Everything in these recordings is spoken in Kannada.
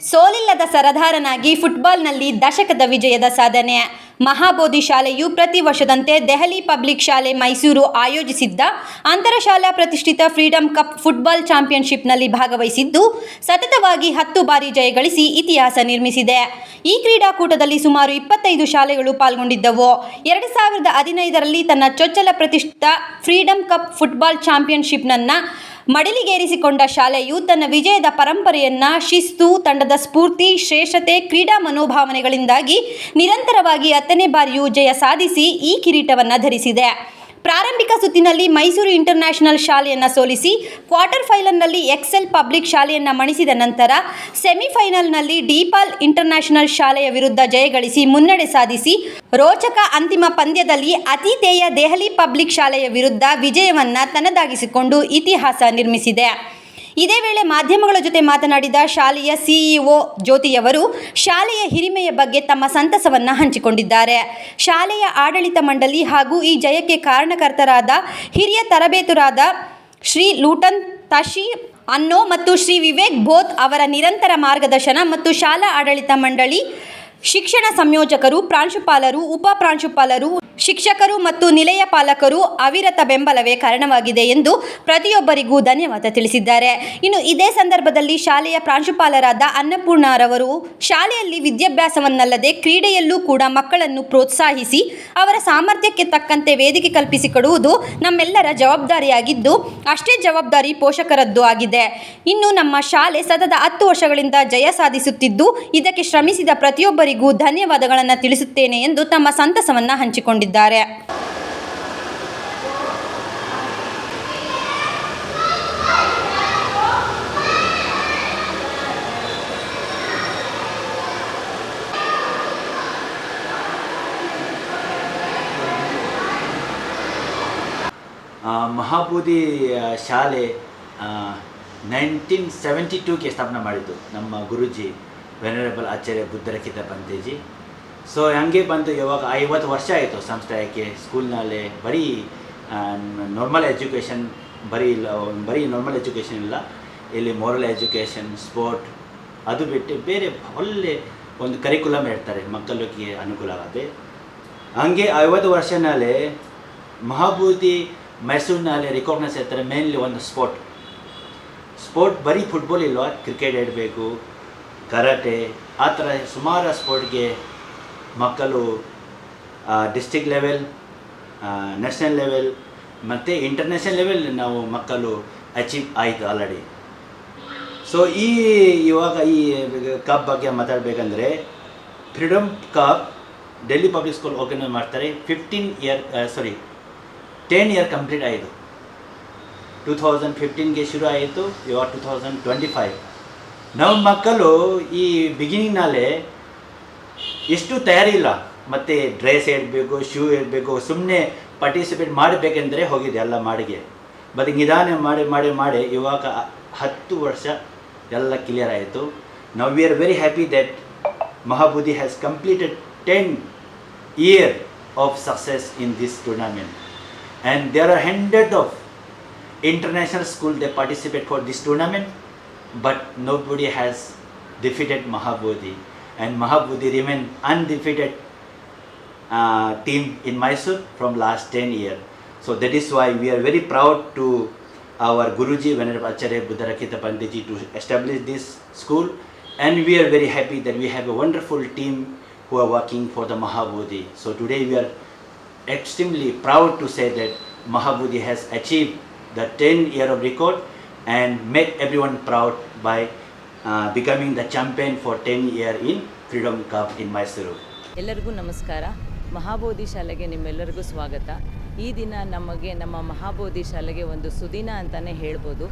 ಸೋಲಿಲ್ಲದ ಸರದಾರನಾಗಿ ಫುಟ್ಬಾಲ್ನಲ್ಲಿ ದಶಕದ ವಿಜಯದ ಸಾಧನೆ. ಮಹಾಬೋಧಿ ಶಾಲೆಯು ಪ್ರತಿ ವರ್ಷದಂತೆ ದೆಹಲಿ ಪಬ್ಲಿಕ್ ಶಾಲೆ ಮೈಸೂರು ಆಯೋಜಿಸಿದ್ದ ಅಂತರಶಾಲಾ ಪ್ರತಿಷ್ಠಿತ ಫ್ರೀಡಂ ಕಪ್ ಫುಟ್ಬಾಲ್ ಚಾಂಪಿಯನ್ಶಿಪ್ನಲ್ಲಿ ಭಾಗವಹಿಸಿದ್ದು, ಸತತವಾಗಿ ಹತ್ತು ಬಾರಿ ಜಯಗಳಿಸಿ ಇತಿಹಾಸ ನಿರ್ಮಿಸಿದೆ. ಈ ಕ್ರೀಡಾಕೂಟದಲ್ಲಿ ಸುಮಾರು ಇಪ್ಪತ್ತೈದು ಶಾಲೆಗಳು ಪಾಲ್ಗೊಂಡಿದ್ದವು. ಎರಡು ಸಾವಿರದ ಹದಿನೈದರಲ್ಲಿ ತನ್ನ ಚೊಚ್ಚಲ ಪ್ರತಿಷ್ಠಿತ ಫ್ರೀಡಂ ಕಪ್ ಫುಟ್ಬಾಲ್ ಚಾಂಪಿಯನ್ಶಿಪ್ನನ್ನು ಮಡಿಲಿಗೇರಿಸಿಕೊಂಡ ಶಾಲೆಯು ತನ್ನ ವಿಜಯದ ಪರಂಪರೆಯನ್ನು ಶಿಸ್ತು, ತಂಡದ ಸ್ಫೂರ್ತಿ, ಶ್ರೇಷ್ಠತೆ, ಕ್ರೀಡಾ ಮನೋಭಾವನೆಗಳಿಂದಾಗಿ ನಿರಂತರವಾಗಿ ಹತ್ತನೇ ಬಾರಿಯೂ ಜಯ ಸಾಧಿಸಿ ಈ ಕಿರೀಟವನ್ನು ಧರಿಸಿದೆ. ಪ್ರಾರಂಭಿಕ ಸುತ್ತಿನಲ್ಲಿ ಮೈಸೂರು ಇಂಟರ್ನ್ಯಾಷನಲ್ ಶಾಲೆಯನ್ನು ಸೋಲಿಸಿ ಕ್ವಾರ್ಟರ್ ಫೈನಲ್ನಲ್ಲಿ ಎಕ್ಸೆಲ್ ಪಬ್ಲಿಕ್ ಶಾಲೆಯನ್ನು ಮಣಿಸಿದ ನಂತರ ಸೆಮಿಫೈನಲ್ನಲ್ಲಿ ಡೀಪಾಲ್ ಇಂಟರ್ನ್ಯಾಷನಲ್ ಶಾಲೆಯ ವಿರುದ್ಧ ಜಯಗಳಿಸಿ ಮುನ್ನಡೆ ಸಾಧಿಸಿ ರೋಚಕ ಅಂತಿಮ ಪಂದ್ಯದಲ್ಲಿ ಅತಿಥೇಯ ದೆಹಲಿ ಪಬ್ಲಿಕ್ ಶಾಲೆಯ ವಿರುದ್ಧ ವಿಜಯವನ್ನು ತನ್ನದಾಗಿಸಿಕೊಂಡು ಇತಿಹಾಸ ನಿರ್ಮಿಸಿದೆ. ಇದೇ ವೇಳೆ ಮಾಧ್ಯಮಗಳ ಜೊತೆ ಮಾತನಾಡಿದ ಶಾಲೆಯ ಸಿಇಒ ಜ್ಯೋತಿಯವರು, ಶಾಲೆಯ ಹಿರಿಮೆಯ ಬಗ್ಗೆ ತಮ್ಮ ಸಂತಸವನ್ನು ಹಂಚಿಕೊಂಡಿದ್ದಾರೆ. ಶಾಲೆಯ ಆಡಳಿತ ಮಂಡಳಿ ಹಾಗೂ ಈ ಜಯಕ್ಕೆ ಕಾರಣಕರ್ತರಾದ ಹಿರಿಯ ತರಬೇತುರಾದ ಶ್ರೀ ಲೂಟನ್ ತಶಿ ಅನ್ನೋ ಮತ್ತು ಶ್ರೀ ವಿವೇಕ್ ಬೋಧ್ ಅವರ ನಿರಂತರ ಮಾರ್ಗದರ್ಶನ ಮತ್ತು ಶಾಲಾ ಆಡಳಿತ ಮಂಡಳಿ ಶಿಕ್ಷಣ ಸಂಯೋಜಕರು, ಪ್ರಾಂಶುಪಾಲರು, ಉಪ ಪ್ರಾಂಶುಪಾಲರು ಶಿಕ್ಷಕರು ಮತ್ತು ನಿಲಯ ಪಾಲಕರು ಅವಿರತ ಬೆಂಬಲವೇ ಕಾರಣವಾಗಿದೆ ಎಂದು ಪ್ರತಿಯೊಬ್ಬರಿಗೂ ಧನ್ಯವಾದ ತಿಳಿಸಿದ್ದಾರೆ. ಇನ್ನು ಇದೇ ಸಂದರ್ಭದಲ್ಲಿ ಶಾಲೆಯ ಪ್ರಾಂಶುಪಾಲರಾದ ಅನ್ನಪೂರ್ಣರವರು ಶಾಲೆಯಲ್ಲಿ ವಿದ್ಯಾಭ್ಯಾಸವನ್ನಲ್ಲದೆ ಕ್ರೀಡೆಯಲ್ಲೂ ಕೂಡ ಮಕ್ಕಳನ್ನು ಪ್ರೋತ್ಸಾಹಿಸಿ ಅವರ ಸಾಮರ್ಥ್ಯಕ್ಕೆ ತಕ್ಕಂತೆ ವೇದಿಕೆ ಕಲ್ಪಿಸಿಕೊಡುವುದು ನಮ್ಮೆಲ್ಲರ ಜವಾಬ್ದಾರಿಯಾಗಿದ್ದು ಅಷ್ಟೇ ಜವಾಬ್ದಾರಿ ಪೋಷಕರದ್ದು ಆಗಿದೆ. ಇನ್ನು ನಮ್ಮ ಶಾಲೆ ಸತತ ಹತ್ತು ವರ್ಷಗಳಿಂದ ಜಯ ಸಾಧಿಸುತ್ತಿದ್ದು ಇದಕ್ಕೆ ಶ್ರಮಿಸಿದ ಪ್ರತಿಯೊಬ್ಬರಿಗೂ ಧನ್ಯವಾದಗಳನ್ನು ತಿಳಿಸುತ್ತೇನೆ ಎಂದು ತಮ್ಮ ಸಂತಸವನ್ನು ಹಂಚಿಕೊಂಡಿದ್ದಾರೆ. ಆ, ಮಹಾಬೋಧಿ ಶಾಲೆ ನೈನ್ಟೀನ್ ಸೆವೆಂಟಿ ಟೂಗೆ ಸ್ಥಾಪನೆ ಮಾಡಿದ್ದು ನಮ್ಮ ಗುರುಜಿ ವೆನರೇಬಲ್ ಆಚಾರ್ಯ ಬುದ್ಧರಕಿತ ಪಂತೇಜಿ ಸೊ ಹಂಗೆ ಬಂದು ಇವಾಗ ಐವತ್ತು ವರ್ಷ ಆಯಿತು ಸಂಸ್ಥೆಗೆ ಸ್ಕೂಲ್ನಲ್ಲಿ ಬರೀ ನಾರ್ಮಲ್ ಎಜುಕೇಷನ್ ಬರೀ ಇಲ್ಲ, ಬರೀ ನಾರ್ಮಲ್ ಎಜುಕೇಷನ್ ಇಲ್ಲ. ಇಲ್ಲಿ ಮೋರಲ್ ಎಜುಕೇಷನ್ ಸ್ಪೋರ್ಟ್ ಅದು ಬಿಟ್ಟು ಬೇರೆ ಒಳ್ಳೆ ಒಂದು ಕರಿಕುಲಮ್ ಇರ್ತಾರೆ ಮಕ್ಕಳಿಗೆ ಅನುಕೂಲ ಆಗುತ್ತೆ ಹಂಗೆ ಐವತ್ತು ವರ್ಷನಲ್ಲಿ ಮಹಾಭೂತಿ ಮೈಸೂರಿನಲ್ಲಿ ರಿಕಾಗ್ನೈಸ್ ಇರ್ತಾರೆ ಮೇನ್ಲಿ ಒಂದು ಸ್ಪೋರ್ಟ್ ಸ್ಪೋರ್ಟ್ ಬರೀ ಫುಟ್ಬಾಲ್ ಇಲ್ವ? ಕ್ರಿಕೆಟ್ ಇಡಬೇಕು ಕರಾಟೆ ಆ ಥರ ಸುಮಾರು ಸ್ಪೋರ್ಟ್ಗೆ ಮಕ್ಕಳು ಡಿಸ್ಟಿಕ್ ಲೆವೆಲ್ ನ್ಯಾಷನಲ್ ಲೆವೆಲ್ ಮತ್ತು ಇಂಟರ್ನ್ಯಾಷನಲ್ ಲೆವೆಲ್ ನಾವು ಮಕ್ಕಳು ಅಚೀವ್ ಆಯಿತು ಆಲ್ರೆಡಿ ಸೊ ಈ, ಇವಾಗ ಈ ಕಪ್ ಬಗ್ಗೆ ಮಾತಾಡಬೇಕಂದ್ರೆ freedom cup Delhi public school ಓಕೆನ ಮಾಡ್ತಾರೆ. Fifteen year sorry ten year complete ಆಯಿತು. ಟೂ ತೌಸಂಡ್ ಫಿಫ್ಟೀನ್ಗೆ ಶುರು ಆಯಿತು, ಇವಾಗ ಟೂ ತೌಸಂಡ್ ಟ್ವೆಂಟಿ ಫೈವ್ ನಮ್ಮ ಮಕ್ಕಳು ಈ ಬಿಗಿನಿಂಗ್ನಲ್ಲೇ ಎಷ್ಟು ತಯಾರಿ ಇಲ್ಲ ಮತ್ತು ಡ್ರೆಸ್ ಹೇಳಬೇಕು ಶೂ ಹೇಳಬೇಕು ಸುಮ್ಮನೆ ಪಾರ್ಟಿಸಿಪೇಟ್ ಮಾಡಬೇಕೆಂದರೆ ಹೋಗಿದೆ ಎಲ್ಲ ಮಾಡಿಗೆ. ಮತ್ತು ನಿಧಾನ ಮಾಡಿ ಮಾಡಿ ಮಾಡಿ ಇವಾಗ ಹತ್ತು ವರ್ಷ ಎಲ್ಲ ಕ್ಲಿಯರ್ ಆಯಿತು. ನಾವು we are very happy that Mahabodhi has completed ten year of success in this tournament and are hundred of international school they participate for this tournament but nobody has defeated mahabodhi. And mahabodhi remain undefeated uh, team in mysore from last 10 years so that is why we are very proud to our guruji venerable acharya buddharakita panditji to establish this school. And we are very happy that we have a wonderful team who are working for the mahabodhi so today we are extremely proud to say that Mahabodhi has achieved the 10 year of record and make everyone proud by becoming the champion for 10 year in Freedom Cup in Mysuru. ಎಲ್ಲರಿಗೂ ನಮಸ್ಕಾರ. ಮಹಾಬೋಧಿ ಶಾಲೆಗೆ ನಿಮ್ಮೆಲ್ಲರಿಗೂ ಸ್ವಾಗತ. ಈ ದಿನ ನಮಗೆ ನಮ್ಮ ಮಹಾಬೋಧಿ ಶಾಲೆಗೆ ಒಂದು ಸುದಿನ ಅಂತಲೇ ಹೇಳ್ಬೋದು.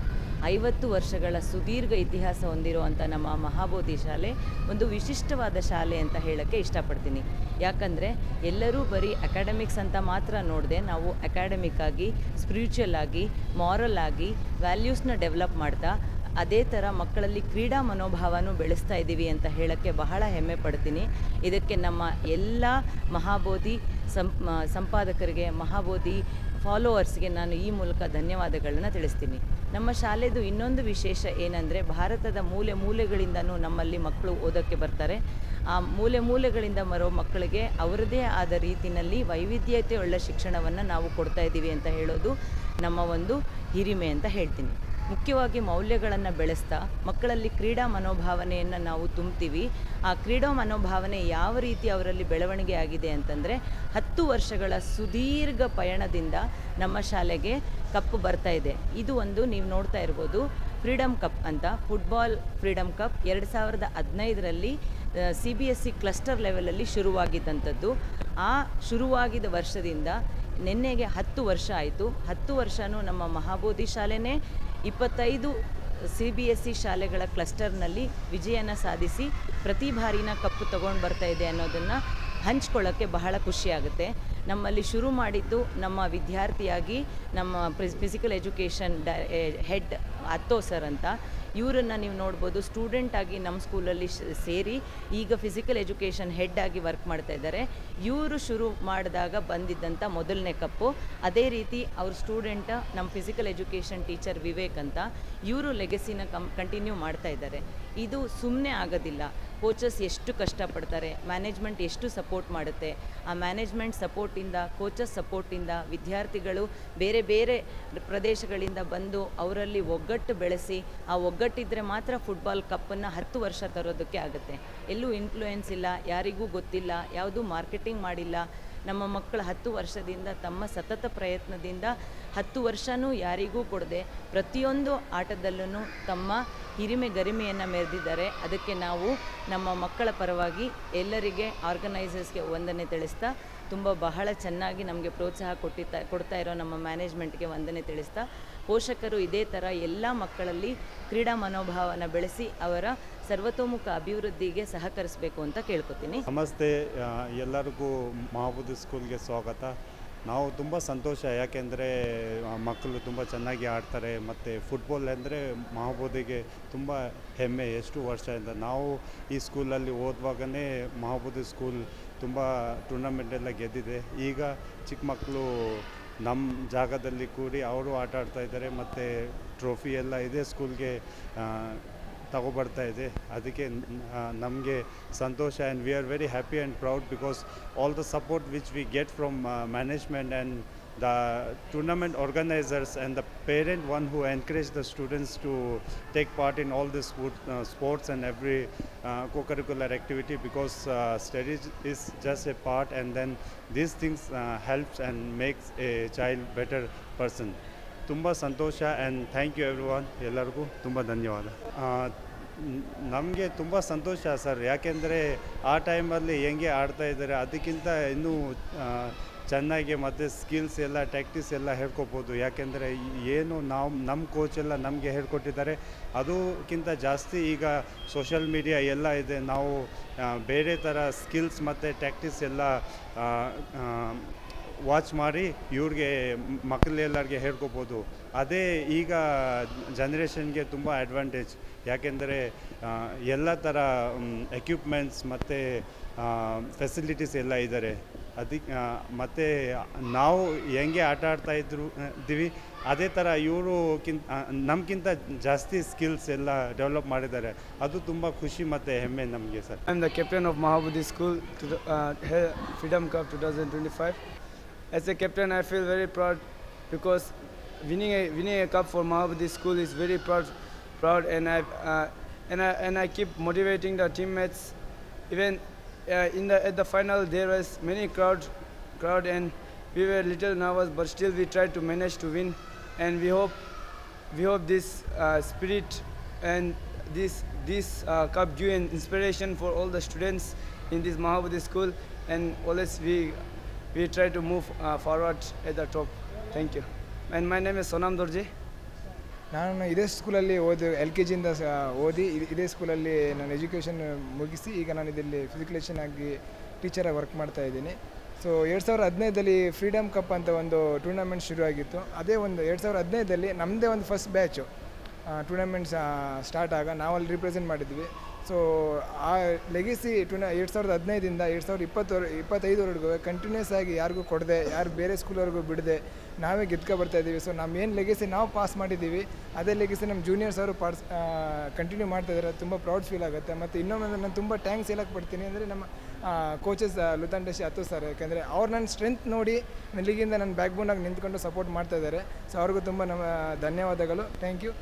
ಐವತ್ತು ವರ್ಷಗಳ ಸುದೀರ್ಘ ಇತಿಹಾಸ ಹೊಂದಿರುವಂಥ ನಮ್ಮ ಮಹಾಬೋಧಿ ಶಾಲೆ ಒಂದು ವಿಶಿಷ್ಟವಾದ ಶಾಲೆ ಅಂತ ಹೇಳೋಕ್ಕೆ ಇಷ್ಟಪಡ್ತೀನಿ. ಯಾಕಂದರೆ ಎಲ್ಲರೂ ಬರೀ ಅಕಾಡೆಮಿಕ್ಸ್ ಅಂತ ಮಾತ್ರ ನೋಡದೆ ನಾವು ಅಕಾಡೆಮಿಕ್ ಆಗಿ ಸ್ಪಿರಿಚುವಲ್ ಆಗಿ ಮಾರಲ್ ಆಗಿ ವ್ಯಾಲ್ಯೂಸ್ನ ಡೆವಲಪ್ ಮಾಡ್ತಾ ಅದೇ ಥರ ಮಕ್ಕಳಲ್ಲಿ ಕ್ರೀಡಾ ಮನೋಭಾವನೂ ಬೆಳೆಸ್ತಾ ಇದ್ದೀವಿ ಅಂತ ಹೇಳೋಕ್ಕೆ ಬಹಳ ಹೆಮ್ಮೆ ಪಡ್ತೀನಿ. ಇದಕ್ಕೆ ನಮ್ಮ ಎಲ್ಲ ಮಹಾಬೋಧಿ ಸಂ ಸಂಪಾದಕರಿಗೆ, ಮಹಾಬೋಧಿ ಫಾಲೋವರ್ಸ್ಗೆ ನಾನು ಈ ಮೂಲಕ ಧನ್ಯವಾದಗಳನ್ನು ತಿಳಿಸ್ತೀನಿ. ನಮ್ಮ ಶಾಲೆದು ಇನ್ನೊಂದು ವಿಶೇಷ ಏನಂದರೆ ಭಾರತದ ಮೂಲೆ ಮೂಲೆಗಳಿಂದನೂ ನಮ್ಮಲ್ಲಿ ಮಕ್ಕಳು ಓದೋಕ್ಕೆ ಬರ್ತಾರೆ. ಆ ಮೂಲೆ ಮೂಲೆಗಳಿಂದ ಬರೋ ಮಕ್ಕಳಿಗೆ ಅವರದೇ ಆದ ರೀತಿಯಲ್ಲಿ ವೈವಿಧ್ಯತೆಯುಳ್ಳ ಶಿಕ್ಷಣವನ್ನು ನಾವು ಕೊಡ್ತಾ ಇದ್ದೀವಿ ಅಂತ ಹೇಳೋದು ನಮ್ಮ ಒಂದು ಹಿರಿಮೆ ಅಂತ ಹೇಳ್ತೀನಿ. ಮುಖ್ಯವಾಗಿ ಮೌಲ್ಯಗಳನ್ನು ಬೆಳೆಸ್ತಾ ಮಕ್ಕಳಲ್ಲಿ ಕ್ರೀಡಾ ಮನೋಭಾವನೆಯನ್ನು ನಾವು ತುಂಬ್ತೀವಿ. ಆ ಕ್ರೀಡಾ ಮನೋಭಾವನೆ ಯಾವ ರೀತಿ ಅವರಲ್ಲಿ ಬೆಳವಣಿಗೆ ಆಗಿದೆ ಅಂತಂದರೆ ಹತ್ತು ವರ್ಷಗಳ ಸುದೀರ್ಘ ಪಯಣದಿಂದ ನಮ್ಮ ಶಾಲೆಗೆ ಕಪ್ ಬರ್ತಾ ಇದೆ. ಇದು ಒಂದು ನೀವು ನೋಡ್ತಾ ಇರ್ಬೋದು ಫ್ರೀಡಮ್ ಕಪ್ ಅಂತ. ಫುಟ್ಬಾಲ್ ಫ್ರೀಡಮ್ ಕಪ್ ಎರಡು ಸಾವಿರದ ಹದಿನೈದರಲ್ಲಿ C B S C cluster ಲೆವೆಲಲ್ಲಿ ಶುರುವಾಗಿದ್ದಂಥದ್ದು. ಆ ಶುರುವಾಗಿದ್ದ ವರ್ಷದಿಂದ ನಿನ್ನೆಗೆ ಹತ್ತು ವರ್ಷ ಆಯಿತು. ಹತ್ತು ವರ್ಷನೂ ನಮ್ಮ ಮಹಾಬೋಧಿ ಶಾಲೆನೇ ಇಪ್ಪತ್ತೈದು ಸಿ ಬಿ ಎಸ್ ಸಿ ಶಾಲೆಗಳ ಕ್ಲಸ್ಟರ್ನಲ್ಲಿ ವಿಜಯನ ಸಾಧಿಸಿ ಪ್ರತಿ ಬಾರಿನ ಕಪ್ಪು ತಗೊಂಡು ಬರ್ತಾ ಇದೆ ಅನ್ನೋದನ್ನು ಹಂಚ್ಕೊಳ್ಳೋಕ್ಕೆ ಬಹಳ ಖುಷಿಯಾಗುತ್ತೆ. ನಮ್ಮಲ್ಲಿ ಶುರು ಮಾಡಿದ್ದು ನಮ್ಮ ವಿದ್ಯಾರ್ಥಿಯಾಗಿ ನಮ್ಮ ಫಿಸಿಕಲ್ ಎಜುಕೇಷನ್ ಡ ಹೆಡ್ ಅತ್ತೋ ಸರ್ ಅಂತ. ಇವರನ್ನು ನೀವು ನೋಡ್ಬೋದು ಸ್ಟೂಡೆಂಟ್ ಆಗಿ ನಮ್ಮ ಸ್ಕೂಲಲ್ಲಿ ಸೇರಿ ಈಗ ಫಿಸಿಕಲ್ ಎಜುಕೇಷನ್ ಹೆಡ್ ಆಗಿ ವರ್ಕ್ ಮಾಡ್ತಾ ಇದ್ದಾರೆ. ಇವರು ಶುರು ಮಾಡಿದಾಗ ಬಂದಿದ್ದಂಥ ಮೊದಲನೇ ಕಪ್ಪು. ಅದೇ ರೀತಿ ಅವ್ರ ಸ್ಟೂಡೆಂಟ್ ನಮ್ಮ ಫಿಸಿಕಲ್ ಎಜುಕೇಷನ್ ಟೀಚರ್ ವಿವೇಕ್ ಅಂತ ಇವರು ಲೆಗಸಿನ ಕಂ ಕಂಟಿನ್ಯೂ ಮಾಡ್ತಾ ಇದ್ದಾರೆ. ಇದು ಸುಮ್ಮನೆ ಆಗೋದಿಲ್ಲ. ಕೋಚಸ್ ಎಷ್ಟು ಕಷ್ಟಪಡ್ತಾರೆ ಮ್ಯಾನೇಜ್ಮೆಂಟ್ ಎಷ್ಟು ಸಪೋರ್ಟ್ ಮಾಡುತ್ತೆ. ಆ ಮ್ಯಾನೇಜ್ಮೆಂಟ್ ಸಪೋರ್ಟಿಂದ ಕೋಚಸ್ ಸಪೋರ್ಟಿಂದ ವಿದ್ಯಾರ್ಥಿಗಳು ಬೇರೆ ಬೇರೆ ಪ್ರದೇಶಗಳಿಂದ ಬಂದು ಅವರಲ್ಲಿ ಒಗ್ಗಟ್ಟು ಬೆಳೆಸಿ, ಆ ಒಗ್ಗಟ್ಟಿದ್ರೆ ಮಾತ್ರ ಫುಟ್ಬಾಲ್ ಕಪ್ಪನ್ನು ಹತ್ತು ವರ್ಷ ತರೋದಕ್ಕೆ ಆಗುತ್ತೆ. ಎಲ್ಲೂ ಇನ್ಫ್ಲೂಯೆನ್ಸ್ ಇಲ್ಲ, ಯಾರಿಗೂ ಗೊತ್ತಿಲ್ಲ, ಯಾವುದೂ ಮಾರ್ಕೆಟಿಂಗ್ ಮಾಡಿಲ್ಲ. ನಮ್ಮ ಮಕ್ಕಳು ಹತ್ತು ವರ್ಷದಿಂದ ತಮ್ಮ ಸತತ ಪ್ರಯತ್ನದಿಂದ ಹತ್ತು ವರ್ಷನೂ ಯಾರಿಗೂ ಕೊಡದೆ ಪ್ರತಿಯೊಂದು ಆಟದಲ್ಲೂ ತಮ್ಮ ಹಿರಿಮೆ ಗರಿಮೆಯನ್ನು ಮೆರೆದಿದ್ದಾರೆ. ಅದಕ್ಕೆ ನಾವು ನಮ್ಮ ಮಕ್ಕಳ ಪರವಾಗಿ ಎಲ್ಲರಿಗೆ ಆರ್ಗನೈಸರ್ಸ್ಗೆ ವಂದನೆ ತಿಳಿಸ್ತಾ, ತುಂಬ ಬಹಳ ಚೆನ್ನಾಗಿ ನಮಗೆ ಪ್ರೋತ್ಸಾಹ ಕೊಟ್ಟಿತ್ತ, ಕೊಡ್ತಾ ಇರೋ ನಮ್ಮ ಮ್ಯಾನೇಜ್ಮೆಂಟ್ಗೆ ವಂದನೆ ತಿಳಿಸ್ತಾ, ಪೋಷಕರು ಇದೇ ಥರ ಎಲ್ಲ ಮಕ್ಕಳಲ್ಲಿ ಕ್ರೀಡಾ ಮನೋಭಾವನ ಬೆಳೆಸಿ ಅವರ ಸರ್ವತೋಮುಖ ಅಭಿವೃದ್ಧಿಗೆ ಸಹಕರಿಸಬೇಕು ಅಂತ ಕೇಳ್ಕೊತೀನಿ. ನಮಸ್ತೆ ಎಲ್ಲರಿಗೂ ಮಹಬೂದ್ ಸ್ಕೂಲ್ಗೆ ಸ್ವಾಗತ. ನಾವು ತುಂಬ ಸಂತೋಷ, ಯಾಕೆಂದರೆ ಮಕ್ಕಳು ತುಂಬ ಚೆನ್ನಾಗಿ ಆಡ್ತಾರೆ, ಮತ್ತು ಫುಟ್ಬಾಲ್ ಅಂದರೆ ಮಹಾಬೋಧಿಗೆ ತುಂಬ ಹೆಮ್ಮೆ. ಎಷ್ಟು ವರ್ಷದಿಂದ ನಾವು ಈ ಸ್ಕೂಲಲ್ಲಿ ಓದುವಾಗನೇ ಮಹಾಬೋಧಿ ಸ್ಕೂಲ್ ತುಂಬ ಟೂರ್ನಮೆಂಟ್ ಎಲ್ಲ ಗೆದ್ದಿದೆ. ಈಗ ಚಿಕ್ಕ ಮಕ್ಕಳು ನಮ್ಮ ಜಾಗದಲ್ಲಿ ಕೂಡಿ ಅವರು ಆಟ ಆಡ್ತಾ ಇದ್ದಾರೆ, ಮತ್ತು ಟ್ರೋಫಿ ಎಲ್ಲ ಇದೇ ಸ್ಕೂಲ್ಗೆ ತಗೊಬರ್ತಾ ಇದೆ ಅದಕ್ಕೆ ನಮಗೆ ಸಂತೋಷ and we are very happy and proud because all the support which we get from management and the tournament organizers and the parent one who encourage the students to take part in all this sport, uh, sports and every uh, co-curricular activity because uh, studies is just a part and then these things uh, helps and makes a child better person ತುಂಬ ಸಂತೋಷ and thank you everyone ಎಲ್ಲರಿಗೂ ತುಂಬ ಧನ್ಯವಾದ. ನಮಗೆ ತುಂಬ ಸಂತೋಷ ಸರ್. ಯಾಕೆಂದರೆ ಆ ಟೈಮಲ್ಲಿ ಹೆಂಗೆ ಆಡ್ತಾ ಇದ್ದಾರೆ ಅದಕ್ಕಿಂತ ಇನ್ನೂ ಚೆನ್ನಾಗಿ ಮತ್ತು ಸ್ಕಿಲ್ಸ್ ಎಲ್ಲ ಟ್ಯಾಕ್ಟಿಸ್ ಎಲ್ಲ ಹೇಳ್ಕೊಬೋದು. ಯಾಕೆಂದರೆ ಏನು ನಾವು ನಮ್ಮ ಕೋಚ್ ಎಲ್ಲ ನಮಗೆ ಹೇಳ್ಕೊಟ್ಟಿದ್ದಾರೆ. ಅದಕ್ಕಿಂತ ಜಾಸ್ತಿ ಈಗ ಸೋಷಲ್ ಮೀಡಿಯಾ ಎಲ್ಲ ಇದೆ. ನಾವು ಬೇರೆ ಥರ ಸ್ಕಿಲ್ಸ್ ಮತ್ತು ಟ್ಯಾಕ್ಟಿಸ್ ಎಲ್ಲ ವಾಚ್ ಮಾಡಿ ಇವ್ರಿಗೆ ಮಕ್ಕಳೆಲ್ಲರಿಗೆ ಹೇಳ್ಕೊಬೋದು. ಅದೇ ಈಗ ಜನ್ರೇಷನ್ಗೆ ತುಂಬ ಅಡ್ವಾಂಟೇಜ್ ಯಾಕೆಂದರೆ ಎಲ್ಲ ಥರ ಎಕ್ವಿಪ್ಮೆಂಟ್ಸ್ ಮತ್ತು ಫೆಸಿಲಿಟೀಸ್ ಎಲ್ಲ ಇದ್ದಾರೆ ಅದಕ್ಕೆ ಮತ್ತು ನಾವು ಹೆಂಗೆ ಆಟ ಆಡ್ತಾ ಇದ್ರು ಇದ್ದೀವಿ ಅದೇ ಥರ ಇವರು ಕಿಂತ ನಮಗಿಂತ ಜಾಸ್ತಿ ಸ್ಕಿಲ್ಸ್ ಎಲ್ಲ ಡೆವಲಪ್ ಮಾಡಿದ್ದಾರೆ. ಅದು ತುಂಬ ಖುಷಿ ಮತ್ತು ಹೆಮ್ಮೆ ನಮಗೆ sir. I am the captain of Mahabodhi school freedom cup two thousand twenty 2025. As a captain, I feel very proud because winning a winning a cup for Mahabodhi School is very proud, proud, and I uh, and I and I keep motivating the teammates. Even uh, in the at the final, there was many crowd, crowd, and we were little nervous, but still we tried to manage to win, and we hope we hope this uh, spirit and this this uh, cup give an inspiration for all the students in this Mahabodhi school and always we we try to move uh, forward at the top. Thank you. And my name is sonam dorji. ನಾನು ಇದೇ ಸ್ಕೂಲಲ್ಲಿ ಓದಿ ಎಲ್ ಕೆ ಜಿಯಿಂದ ಓದಿ ಇದ್- ಸ್ಕೂಲಲ್ಲಿ ನಾನು ಎಜುಕೇಷನ್ ಮುಗಿಸಿ ಈಗ ನಾನು ಇದರಲ್ಲಿ ಫಿಸಿಕಲೇಷನ್ ಆಗಿ ಟೀಚರಾಗಿ ವರ್ಕ್ ಮಾಡ್ತಾ ಇದ್ದೀನಿ. ಸೊ ಎರಡು ಸಾವಿರದ ಹದಿನೈದಲ್ಲಿ ಫ್ರೀಡಮ್ ಕಪ್ ಅಂತ ಒಂದು ಟೂರ್ನಮೆಂಟ್ ಶುರು ಆಗಿತ್ತು. ಅದೇ ಒಂದು ಎರಡು ಸಾವಿರದ ಹದಿನೈದಲ್ಲಿ ನಮ್ಮದೇ ಒಂದು ಫಸ್ಟ್ ಬ್ಯಾಚು ಟೂರ್ನಮೆಂಟ್ಸ್ ಸ್ಟಾರ್ಟ್ ಆಗ ನಾವಲ್ಲಿ ರಿಪ್ರೆಸೆಂಟ್ ಮಾಡಿದ್ವಿ. ಸೊ ಆ ಲೆಗಿಸಿ ಟುನ ಎರಡು ಸಾವಿರದ ಹದಿನೈದಿಂದ ಎರಡು ಸಾವಿರದ ಇಪ್ಪತ್ತವರೆ, ಇಪ್ಪತ್ತೈದವರೆಗೂ ಕಂಟಿನ್ಯೂಸ್ ಆಗಿ ಯಾರಿಗೂ ಕೊಡದೆ, ಯಾರು ಬೇರೆ ಸ್ಕೂಲವರೆಗೂ ಬಿಡದೆ, ನಾವೇ ಗೆದ್ಕೊ ಬರ್ತಾ ಇದ್ದೀವಿ ಸೊ ನಮ್ಮ ಏನು ಲೆಗಿಸಿ ನಾವು ಪಾಸ್ ಮಾಡಿದ್ದೀವಿ ಅದೇ ಲೆಗಿಸಿ ನಮ್ಮ ಜೂನಿಯರ್ಸ್ ಅವರು ಪಾರ್ಸ್ ಕಂಟಿನ್ಯೂ ಮಾಡ್ತಾ ಇದ್ದಾರೆ ತುಂಬ ಪ್ರೌಡ್ ಫೀಲ್ ಆಗುತ್ತೆ. ಮತ್ತು ಇನ್ನೊಮ್ಮೆ ನಾನು ತುಂಬ ಟ್ಯಾಂಕ್ಸ್ ಹೇಳಕ್ಕೆ ಪಡ್ತೀನಿ ಅಂದರೆ ನಮ್ಮ ಕೋಚಸ್ ಲುತಾಂಡೇಶಿ ಹತ್ತು ಸರ್ ಯಾಕೆಂದರೆ ಅವ್ರು ನನ್ನ ಸ್ಟ್ರೆಂತ್ ನೋಡಿ ಇಲ್ಲಿಗಿಂದ ನನ್ನ ಬ್ಯಾಕ್ ಬೋನಾಗಿ ನಿಂತ್ಕೊಂಡು ಸಪೋರ್ಟ್ ಮಾಡ್ತಾ ಇದ್ದಾರೆ ಸೊ ಅವ್ರಿಗೂ ತುಂಬ ನಮ್ಮ ಧನ್ಯವಾದಗಳು. Thank you